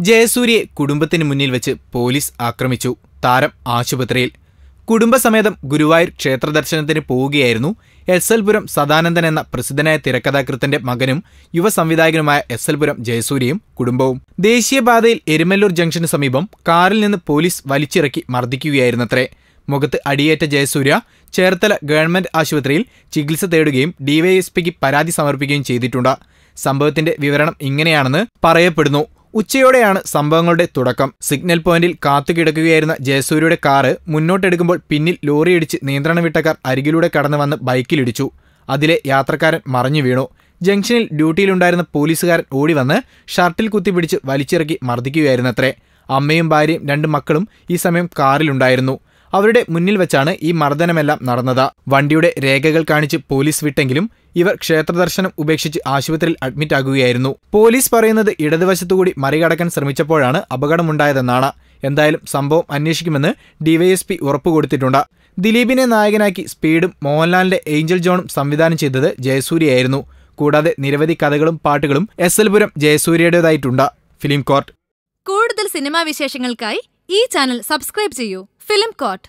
ജയസൂര്യയെ കുടുംബത്തിന് മുന്നിൽ വെച്ച് പോലീസ് ആക്രമിച്ചു താരം ആശുപത്രിയിൽ. കുടുംബസമേതം ഗുരുവായൂർ ക്ഷേത്രദർശനത്തിന് പോവുകയായിരുന്നു എസ് എൽ പുരം സദാനന്ദൻ എന്ന പ്രസിദ്ധനായ തിരക്കഥാകൃത്തിന്റെ മകനും യുവ സംവിധായകനുമായ എസ് എൽ പുരം ജയസൂര്യയും കുടുംബവും. ദേശീയപാതയിൽ എരുമല്ലൂർ ജംഗ്ഷന് സമീപം കാറിൽ നിന്ന് പോലീസ് വലിച്ചിറക്കി മർദ്ദിക്കുകയായിരുന്നത്രേ. മുഖത്ത് അടിയേറ്റ ജയസൂര്യ ചേർത്തല ഗവൺമെന്റ് ആശുപത്രിയിൽ ചികിത്സ തേടുകയും ഡിവൈഎസ്പിക്ക് പരാതി സമർപ്പിക്കുകയും ചെയ്തിട്ടുണ്ട്. സംഭവത്തിന്റെ വിവരണം ഇങ്ങനെയാണെന്ന് പറയപ്പെടുന്നു. ഉച്ചയോടെയാണ് സംഭവങ്ങളുടെ തുടക്കം. സിഗ്നൽ പോയിന്റിൽ കാത്തുകിടക്കുകയായിരുന്ന ജയസൂര്യയുടെ കാറ് മുന്നോട്ടെടുക്കുമ്പോൾ പിന്നിൽ ലോറിയിടിച്ച് നിയന്ത്രണം വിട്ട കാർ അരികിലൂടെ കടന്നു വന്ന് ബൈക്കിലിടിച്ചു. അതിലെ യാത്രക്കാരൻ മറിഞ്ഞു വീണു. ജംഗ്ഷനിൽ ഡ്യൂട്ടിയിലുണ്ടായിരുന്ന പോലീസുകാരൻ ഓടി വന്ന് ഷർട്ടിൽ കുത്തിപ്പിടിച്ച് വലിച്ചിറക്കി മർദ്ദിക്കുകയായിരുന്നത്രേ. അമ്മയും ഭാര്യയും രണ്ട് മക്കളും ഈ സമയം കാറിലുണ്ടായിരുന്നു. അവരുടെ മുന്നിൽ വെച്ചാണ് ഈ മർദ്ദനമെല്ലാം നടന്നത്. വണ്ടിയുടെ രേഖകൾ കാണിച്ച് പോലീസ് വിട്ടെങ്കിലും ഇവർ ക്ഷേത്രദർശനം ഉപേക്ഷിച്ച് ആശുപത്രിയിൽ അഡ്മിറ്റ് ആകുകയായിരുന്നു. പോലീസ് പറയുന്നത് ഇടതുവശത്തുകൂടി മറികടക്കാൻ ശ്രമിച്ചപ്പോഴാണ് അപകടമുണ്ടായതെന്നാണ്. എന്തായാലും സംഭവം അന്വേഷിക്കുമെന്ന് ഡിവൈഎസ്പി ഉറപ്പുകൊടുത്തിട്ടുണ്ട്. ദിലീപിനെ നായകനാക്കി സ്പീഡും മോഹൻലാലിന്റെ ഏഞ്ചൽ ജോണും സംവിധാനം ചെയ്തത് ജയസൂര്യയായിരുന്നു. കൂടാതെ നിരവധി കഥകളും പാട്ടുകളും S L Puram ജയസൂര്യയുടേതായിട്ടുണ്ട്. Film court. കൂടുതൽ സിനിമാ വിശേഷങ്ങൾക്കായി ഈ ചാനൽ സബ്സ്ക്രൈബ് ചെയ്യൂ. Film court